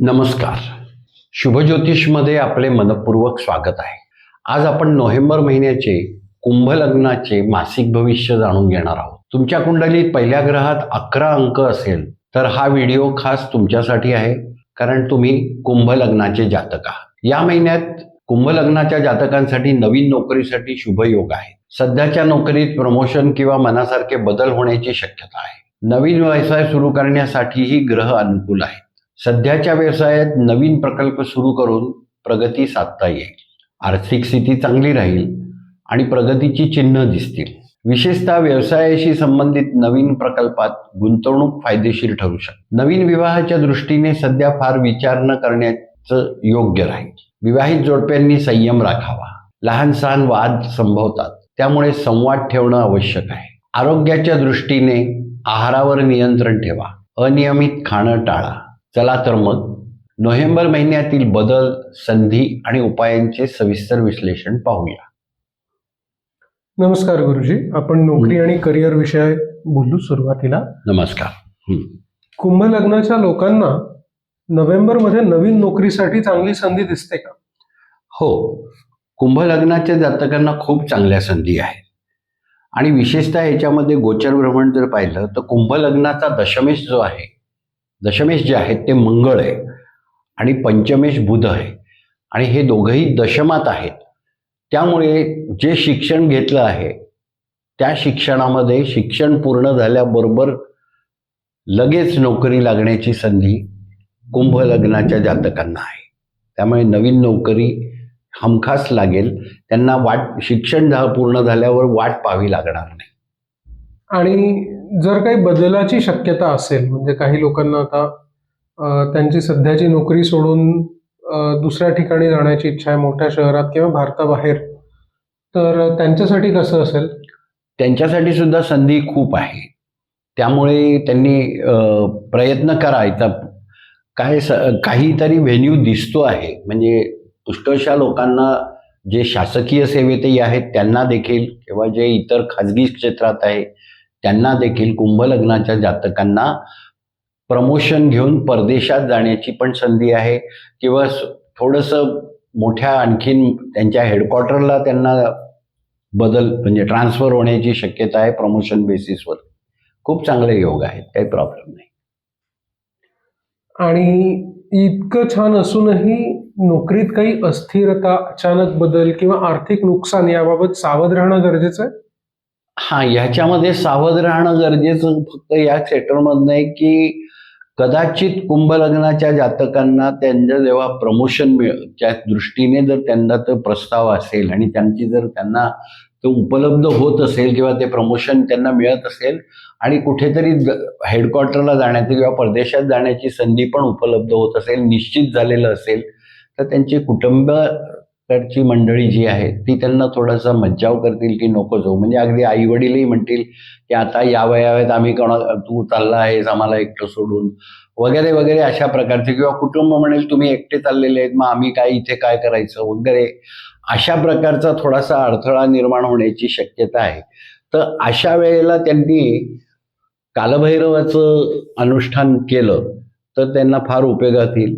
नमस्कार. शुभज्योतिषमध्ये आपले मनपूर्वक स्वागत आहे. आज आपण नोव्हेंबर महिन्याचे कुंभ लग्नाचे मासिक भविष्य जाणून घेणार आहोत. तुमच्या कुंडलीत पहिल्या ग्रहात अकरा अंक असेल तर हा व्हिडिओ खास तुमच्यासाठी आहे कारण तुम्ही कुंभ लग्नाचे जातक आहात. या महिन्यात कुंभ लग्नाच्या जातकांसाठी नवीन नोकरीसाठी शुभ योग आहे. सध्याच्या नोकरीत प्रमोशन किंवा मनासारखे बदल होण्याची शक्यता आहे. नवीन व्यवसाय सुरू करण्यासाठीही ग्रह अनुकूल आहेत. सध्याच्या व्यवसायात नवीन प्रकल्प सुरू करून प्रगती साधता येईल. आर्थिक स्थिती चांगली राहील आणि प्रगतीची चिन्ह दिसतील. विशेषतः व्यवसायाशी संबंधित नवीन प्रकल्पात गुंतवणूक फायदेशीर ठरू शकते नवीन विवाहाच्या दृष्टीने सध्या फार विचार न करण्याचं योग्य राहील. विवाहित जोडप्यांनी संयम राखावा. लहान सहान वाद संभवतात. त्यामुळे संवाद ठेवणं आवश्यक आहे. आरोग्याच्या दृष्टीने आहारावर नियंत्रण ठेवा. अनियमित खाणं टाळा. चला तर मग. नोव्हेंबर महिन्यातील बदल संधी आणि उपायांचे सविस्तर विश्लेषण पाहूया. नमस्कार गुरुजी. आपण नोकरी आणि करिअर विषय बोलू सुरुवातीला. नमस्कार. कुंभ लग्नाच्या लोकांना नोव्हेंबरमध्ये नवीन नोकरीसाठी चांगली संधी दिसते का? हो. कुंभ लग्नाच्या जातकांना खूप चांगल्या संधी आहेत. आणि विशेषतः याच्यामध्ये गोचर भ्रमण जर पाहिलं तर कुंभ लग्नाचा दशमेश जो आहे दशमेश जे आहेत ते मंगळ आहे आणि पंचमेश बुध आहे. आणि हे दोघंही दशमात आहेत. त्यामुळे जे शिक्षण घेतलं आहे त्या शिक्षणामध्ये शिक्षण पूर्ण झाल्याबरोबर लगेच नोकरी लागण्याची संधी कुंभ लग्नाच्या जातकांना आहे. त्यामुळे नवीन नोकरी हमखास लागेल. त्यांना वाट शिक्षण पूर्ण झाल्यावर वाट पाहावी लागणार नाही. आणि जर काही बदलाची शक्यता असेल म्हणजे काही लोकांना आता त्यांची सध्याची नोकरी सोडून दुसऱ्या ठिकाणी जाण्याची इच्छा आहे मोठ्या शहरात किंवा भारताबाहेर तर त्यांच्यासाठी कसं असेल? त्यांच्यासाठी सुद्धा संधी खूप आहे. त्यामुळे त्यांनी प्रयत्न करायचा. काय स काहीतरी व्हेन्यू दिसतो आहे. म्हणजे पुष्कळशा लोकांना जे शासकीय सेवेतही आहेत त्यांना देखील किंवा जे इतर खाजगी क्षेत्रात आहे त्यांना देखील कुंभ लग्नाच्या जातकांना प्रमोशन घेऊन परदेशात जाण्याची पण संधी आहे. किंवा थोडंसं मोठ्या आणखीन त्यांच्या हेडक्वार्टरला त्यांना बदल म्हणजे ट्रान्सफर होण्याची शक्यता आहे प्रमोशन बेसिसवर खूप चांगले योग आहेत काही प्रॉब्लेम नाही. आणि इतकं छान असूनही नोकरीत काही अस्थिरता अचानक बदल किंवा आर्थिक नुकसान याबाबत सावध राहणं गरजेचं आहे? हा ह्याच्यामध्ये सावध राहणं गरजेचं फक्त या सेक्टरमधनं आहे की कदाचित कुंभ लग्नाच्या जातकांना त्यांचं जेव्हा प्रमोशन मिळ त्या दृष्टीने जर त्यांना तो प्रस्ताव असेल आणि त्यांची जर त्यांना तो उपलब्ध होत असेल किंवा ते प्रमोशन त्यांना मिळत असेल आणि कुठेतरी हेडक्वार्टरला जाण्याची किंवा परदेशात जाण्याची संधी पण उपलब्ध होत असेल निश्चित झालेलं असेल तर त्यांचे कुटुंब कुटुंबाकडची मंडळी जी आहे ती त्यांना थोडासा मज्जाव करतील की नको जाऊ. म्हणजे अगदी आई वडीलही म्हणतील की आता या वयात आम्ही कोणा तू चालला आहेस आम्हाला एकटं सोडून. वगैरे वगैरे अशा प्रकारचे. किंवा कुटुंब म्हणेल तुम्ही एकटे चाललेले आहेत मग आम्ही काय इथे काय करायचं वगैरे. अशा प्रकारचा थोडासा अडथळा निर्माण होण्याची शक्यता आहे. तर अशा वेळेला त्यांनी कालभैरवाचं अनुष्ठान केलं तर त्यांना फार उपयोगात येईल.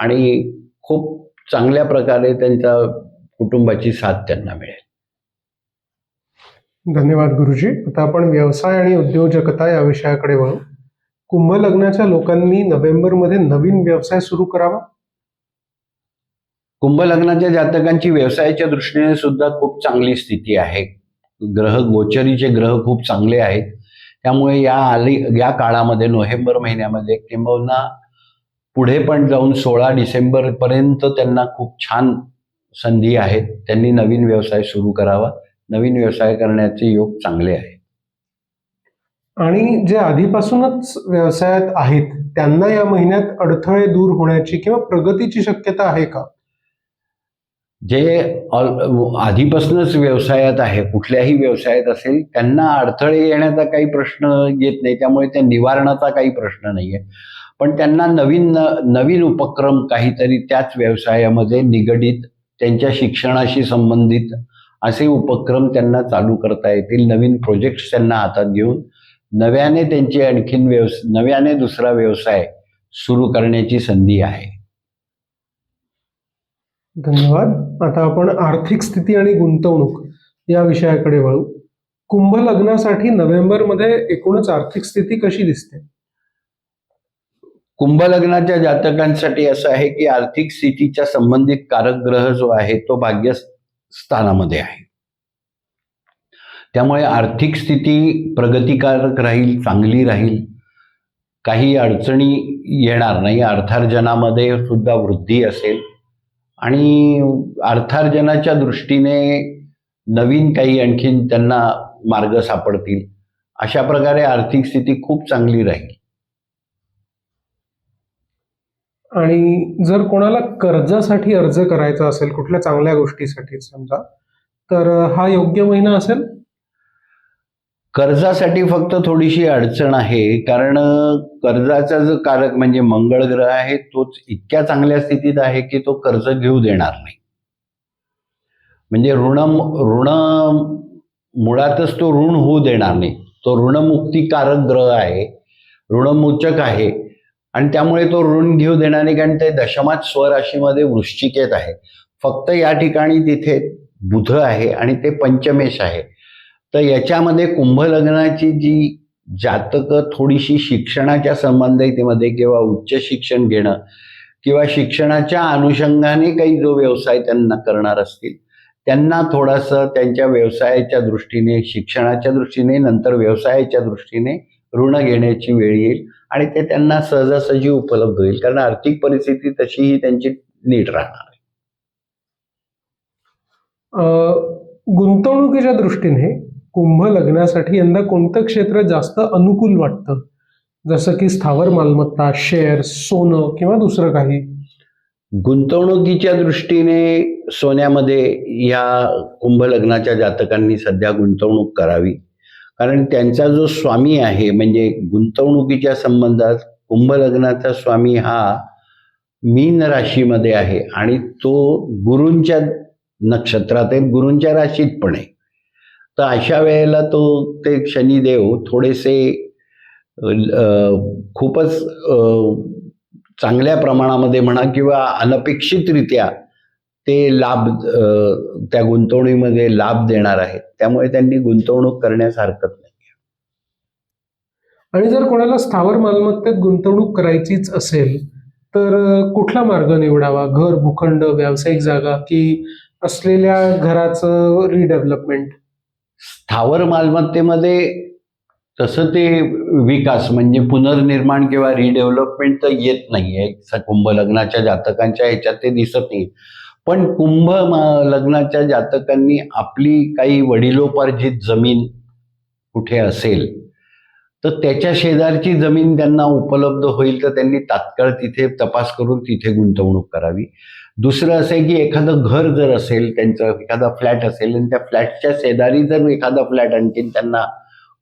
आणि खूप चांगल्या प्रकारे त्यांच्या कुटुंबाची साथ त्यांना मिळेल. धन्यवाद गुरुजी. आता आपण व्यवसाय आणि उद्योजकता या विषयाकडे वळू. कुंभ लग्नाच्या लोकांनी नोव्हेंबरमध्ये नवीन व्यवसाय सुरू करावा? कुंभ लग्नाच्या जातकांची व्यवसायाच्या दृष्टीने सुद्धा खूप चांगली स्थिती आहे. ग्रह गोचरीचे ग्रह खूप चांगले आहेत. त्यामुळे या आली या काळामध्ये नोव्हेंबर महिन्यामध्ये किंबहुना पुढे पण जाऊन सोळा डिसेंबरपर्यंत त्यांना खूप छान संधी आहेत. त्यांनी नवीन व्यवसाय सुरू करावा. नवीन व्यवसाय करण्याचे योग चांगले आहेत. आणि जे आधीपासूनच व्यवसायात आहेत त्यांना या महिन्यात अडथळे दूर होण्याची किंवा प्रगतीची शक्यता आहे का? जे आधीपासूनच व्यवसायात आहे कुठल्याही व्यवसायात असेल त्यांना अडथळे येण्याचा काही प्रश्न येत नाही. त्यामुळे त्या निवारणाचा काही प्रश्न नाही आहे पण त्यांना नवीन नवीन उपक्रम काहीतरी त्याच व्यवसायामध्ये निगडीत त्यांच्या शिक्षणाशी संबंधित असे उपक्रम त्यांना चालू करता येतील. नवीन प्रोजेक्ट्स त्यांना हातात घेऊन नव्याने त्यांची आणखीन व्यवस नव्याने दुसरा व्यवसाय सुरू करण्याची संधी आहे. धन्यवाद. आता आपण आर्थिक स्थिती आणि गुंतवणूक या विषयाकडे वळू. कुंभ लग्नासाठी नोव्हेंबरमध्ये एकूणच आर्थिक स्थिती कशी दिसते? कुंभ लग्नाच्या जातकांसाठी असं आहे की आर्थिक स्थितीच्या संबंधित कारक ग्रह जो आहे तो भाग्य स्थानामध्ये आहे. त्यामुळे आर्थिक स्थिती प्रगतिकारक राहील चांगली राहील. काही अडचणी येणार नाही. अर्थार्जनामध्ये सुद्धा वृद्धी असेल. आणि अर्थार्जनाच्या दृष्टीने नवीन काही आणखीन त्यांना मार्ग सापडतील. अशा प्रकारे आर्थिक स्थिती खूप चांगली राहील. आणि जर कोणाला कर्जासाठी अर्ज करायचा असेल कुठल्या चांगल्या गोष्टीसाठी समजा तर हा योग्य महिना असेल? कर्जासाठी फक्त थोडीशी अडचण आहे कारण कर्जाचा जो कारक म्हणजे मंगळ ग्रह आहे तोच इतक्या चांगल्या स्थितीत आहे की तो कर्ज घेऊ देणार नाही. म्हणजे ऋण ऋण मुळातच तो ऋण होऊ देणार नाही. तो ऋणमुक्तिकारक ग्रह आहे ऋणमोचक आहे आणि त्यामुळे तो ऋण घेऊ देणार नाही कारण ते दशमात स्वराशीमध्ये वृश्चिकेत आहे. फक्त या ठिकाणी तिथे बुध आहे आणि ते पंचमेश आहे. तर याच्यामध्ये कुंभ लग्नाची जी जातकं थोडीशी शिक्षणाच्या संबंधितमध्ये किंवा उच्च शिक्षण घेणं किंवा शिक्षणाच्या अनुषंगाने काही जो व्यवसाय त्यांना करणार असतील त्यांना थोडंसं त्यांच्या व्यवसायाच्या दृष्टीने शिक्षणाच्या दृष्टीने नंतर व्यवसायाच्या दृष्टीने ऋण घेण्याची वेळ येईल. आणि ते त्यांना सहजासहजी उपलब्ध होईल. कारण आर्थिक परिस्थिती तशीही त्यांची नीट राहणार आहे. अं, गुंतवणुकीच्या दृष्टीने कुंभ लग्नासाठी यंदा कोणतं क्षेत्र जास्त अनुकूल वाटतं? जसं की स्थावर मालमत्ता शेअर सोनं किंवा दुसरं काही? गुंतवणुकीच्या दृष्टीने सोन्यामध्ये या कुंभ लग्नाच्या जातकांनी सध्या गुंतवणूक करावी. कारण त्यांचा जो स्वामी आहे म्हणजे गुंतवणुकीच्या संबंधात कुंभ लग्नाचा स्वामी हा मीन राशीमध्ये आहे आणि तो गुरूंच्या नक्षत्रात आहे गुरूंच्या राशीत पण आहे. तर अशा वेळेला तो ते शनिदेव थोडेसे खूपच चांगल्या प्रमाणामध्ये म्हणा किंवा अनपेक्षितरित्या ते लाभ त्या गुंतवणुकीमध्ये लाभ देणार आहेत. त्यामुळे त्यांनी गुंतवणूक करण्यास हरकत नाही. आणि जर कोणाला स्थावर मालमत्तेत गुंतवणूक करायचीच असेल तर कुठला मार्ग निवडावा? घर भूखंड व्यावसायिक जागा की असलेल्या घराचं रिडेव्हलपमेंट स्थावर मालमत्तेमध्ये तसं ते विकास म्हणजे पुनर्निर्माण किंवा रिडेव्हलपमेंट तर येत नाही आहे कुंभ लग्नाच्या जातकांच्या ह्याच्यात ते दिसत नाही पण कुंभ लग्नाच्या जातकांनी आपली काही वडिलोपार्जित जमीन कुठे असेल तर त्याच्या शेजारची जमीन त्यांना उपलब्ध होईल तर त्यांनी तात्काळ तिथे तपास करून तिथे गुंतवणूक करावी. दुसरं असं आहे की एखादं घर जर असेल त्यांचं एखादा फ्लॅट असेल आणि त्या फ्लॅटच्या शेजारी जर एखादा फ्लॅट आणखीन त्यांना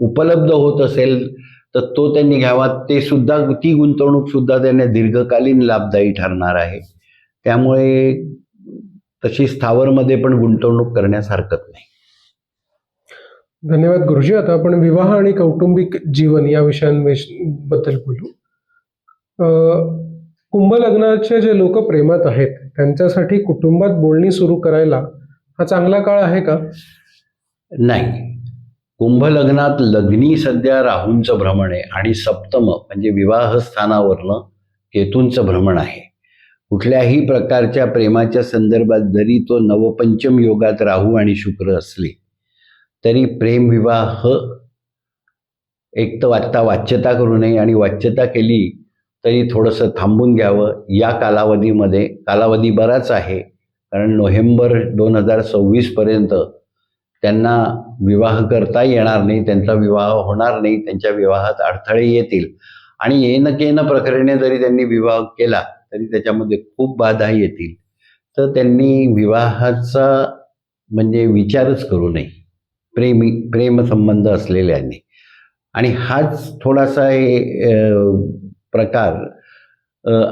उपलब्ध होत असेल तर तो त्यांनी घ्यावा. ते सुद्धा ती गुंतवणूक सुद्धा त्यांना दीर्घकालीन लाभदायी ठरणार आहे. त्यामुळे तशी स्थावरमध्ये पण गुंतवणूक करण्यास हरकत नाही. धन्यवाद गुरुजी. आता आपण विवाह आणि कौटुंबिक जीवन या विषयांबद्दल बोलू. अं, कुंभ लग्नाचे जे लोक प्रेमात आहेत त्यांच्यासाठी कुटुंबात बोलणी सुरू करायला हा चांगला काळ आहे का? नाही. कुंभ लग्नात लग्नी सध्या राहूंचं भ्रमण आहे आणि सप्तम म्हणजे विवाह स्थानावरनं केतूंचं भ्रमण आहे. कुठल्याही प्रकारच्या प्रेमाच्या संदर्भात जरी तो नवपंचम योगात राहू आणि शुक्र असले तरी प्रेमविवाह एक तर वाचता वाच्यता करू नये आणि वाच्यता केली तरी थोडंसं थांबून घ्यावं. या कालावधीमध्ये कालावधी बराच आहे कारण नोव्हेंबर दोन हजार सव्वीसपर्यंत त्यांना विवाह करता येणार नाही त्यांचा विवाह होणार नाही त्यांच्या विवाहात अडथळे येतील. आणि येन केन प्रकरणे जरी त्यांनी विवाह केला तरी त्याच्यामध्ये खूप बाधा येतील. तर त्यांनी विवाहाचा म्हणजे विचारच करू नये. प्रेमी प्रेमसंबंध असलेल्यांनी. आणि हाच थोडासा हे प्रकार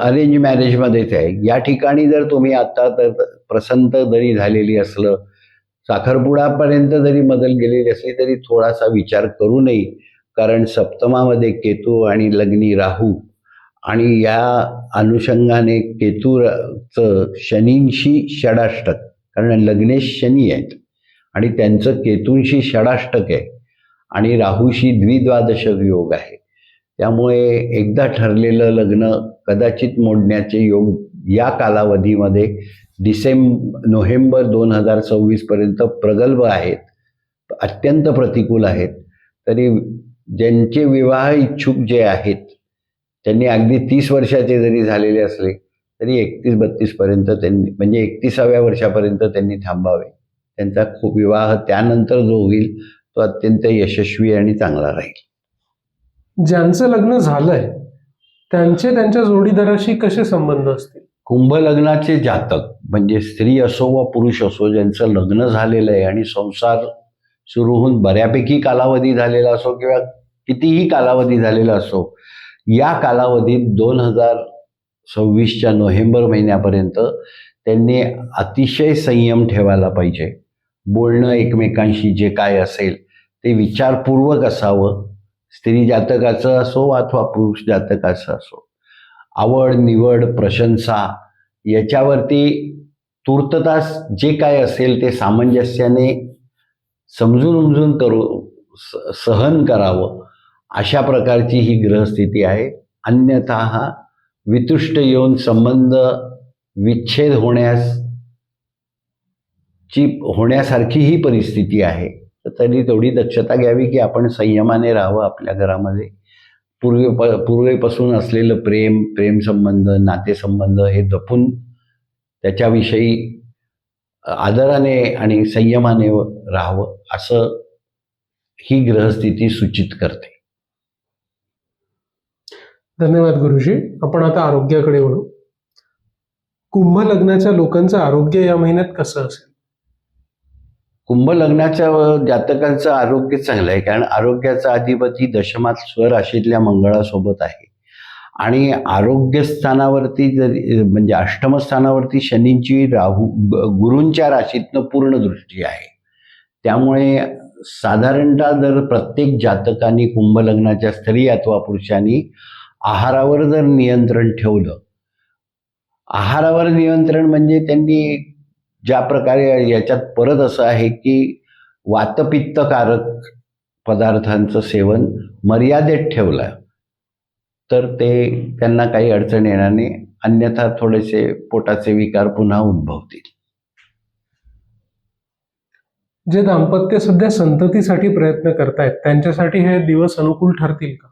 अरेंज मॅरेजमध्येच आहे. या ठिकाणी जर तुम्ही आता तर प्रसंत जरी झालेली असलं साखरपुडापर्यंत जरी बदल गेलेली असली तरी थोडासा विचार करू नये. कारण सप्तमामध्ये केतू आणि लग्नी राहू आणि या अनुषंगाने केतूचं शनींशी षडाष्टक कारण लग्नेश शनी आहेत. आणि त्यांचं केतूंशी षडाष्टक आहे. आणि राहूशी द्विद्वादश योग आहे. त्यामुळे एकदा ठरलेलं लग्न कदाचित मोडण्याचे योग या कालावधीमध्ये डिसेंब नोव्हेंबर दोन हजार सव्वीसपर्यंत प्रगल्भ आहेत. अत्यंत प्रतिकूल आहेत. तरी ज्यांचे विवाह इच्छुक जे आहेत त्यांनी अगदी तीस वर्षाचे जरी झालेले असले तरी एकतीस बत्तीसपर्यंत त्यांनी म्हणजे एकतीसाव्या वर्षापर्यंत त्यांनी थांबावे. त्यांचा खूप विवाह त्यानंतर जो होईल तो अत्यंत यशस्वी आणि चांगला राहील. ज्यांचं लग्न झालंय त्यांचे त्यांच्या जोडीदाराशी कसे संबंध असतील? कुंभ लग्नाचे जातक म्हणजे स्त्री असो व पुरुष असो ज्यांचं लग्न झालेलं आहे आणि संसार सुरू होऊन बऱ्यापैकी कालावधी झालेला असो किंवा कितीही कालावधी झालेला असो या कालावधीत दोन हजार सव्वीसच्या नोव्हेंबर महिन्यापर्यंत त्यांनी अतिशय संयम ठेवायला पाहिजे. बोलणं एकमेकांशी जे काय असेल ते विचारपूर्वक असावं. स्त्री जातकाचं असो अथवा पुरुष जातकाचं असो. आवड निवड प्रशंसा याच्यावरती तूर्ततास जे काय असेल ते सामंजस्याने समजून उमजून करू स- सहन करावं. अशा प्रकारची ही ग्रहस्थिती आहे. अन्यथा हा वितुष्ट येऊन संबंध विच्छेद होण्यास ची होण्यासारखी ही परिस्थिती आहे. तर तरी तेवढी दक्षता घ्यावी की आपण संयमाने राहावं आपल्या घरामध्ये. पूर्वी प पूर्वेपासून असलेलं प्रेम प्रेमसंबंध नातेसंबंध हे जपून त्याच्याविषयी आदराने आणि संयमाने राहावं असं ही ग्रहस्थिती सूचित करते. धन्यवाद गुरुजी. आपण आता आरोग्याकडे वळू. कुंभ लग्नाच्या लोकांचं आरोग्य या महिन्यात कसं असेल? कुंभ लग्नाच्या जातकांचं आरोग्य चांगलं आहे कारण आरोग्याचा अधिपती दशमात स्वर राशीतल्या मंगळासोबत आहे. आणि आरोग्य स्थानावरती जरी म्हणजे अष्टम स्थानावरती शनींची राहू गुरूंच्या राशीतनं पूर्ण दृष्टी आहे. त्यामुळे साधारणतः जर प्रत्येक जातकांनी कुंभ लग्नाच्या स्त्री अथवा पुरुषांनी आहारावर जर नियंत्रण ठेवलं आहारावर नियंत्रण म्हणजे त्यांनी ज्या प्रकारे याच्यात परत असं आहे की वातपित्तकारक पदार्थांचं सेवन मर्यादेत ठेवलं तर ते त्यांना काही अडचण येणार नाही अन्यथा थोडेसे पोटाचे विकार पुन्हा उद्भवतील. जे दाम्पत्य सध्या संततीसाठी प्रयत्न करतायत त्यांच्यासाठी हे दिवस अनुकूल ठरतील का?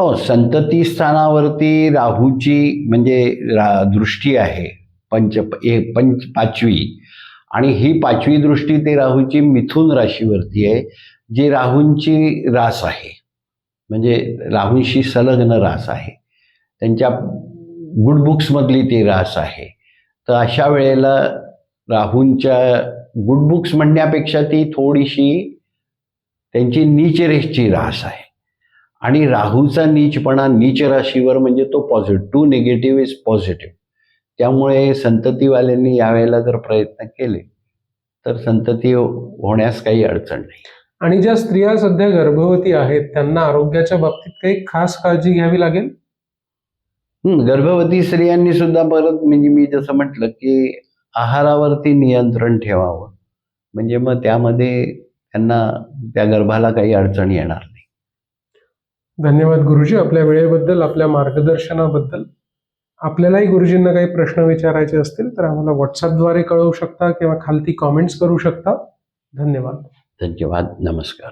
हो संतती स्थानावरती राहूची म्हणजे रा दृष्टी आहे पंच ए पंच पाचवी. आणि ही पाचवी दृष्टी ते राहूची मिथुन राशीवरती आहे जी राहूंची रास आहे. म्हणजे राहूंशी संलग्न रास आहे. त्यांच्या गुड बुक्समधली ती रास आहे. तर अशा वेळेला राहूंच्या गुड बुक्स म्हणण्यापेक्षा ती थोडीशी त्यांची नीचरेशची रास आहे. आणि राहूचा नीचपणा नीच राशीवर म्हणजे तो positive to negative is positive त्यामुळे संततीवाल्यांनी यावेळेला जर प्रयत्न केले तर संतती होण्यास काही अडचण नाही. आणि ज्या स्त्रिया सध्या गर्भवती आहेत त्यांना आरोग्याच्या बाबतीत काही खास काळजी घ्यावी लागेल? गर्भवती स्त्रियांनी सुद्धा परत म्हणजे मी जसं म्हटलं की आहारावरती नियंत्रण ठेवावं. म्हणजे मग त्यामध्ये त्यांना त्या गर्भाला काही अडचण येणार धन्यवाद गुरुजी. आपल्या वेळेबद्दल आपल्या मार्गदर्शनाबद्दल. आपल्यालाही गुरुजींना काही प्रश्न विचारायचे असतील तर आम्हाला व्हॉट्सअपद्वारे कळवू शकता किंवा खालती कॉमेंट्स करू शकता. धन्यवाद. धन्यवाद. नमस्कार.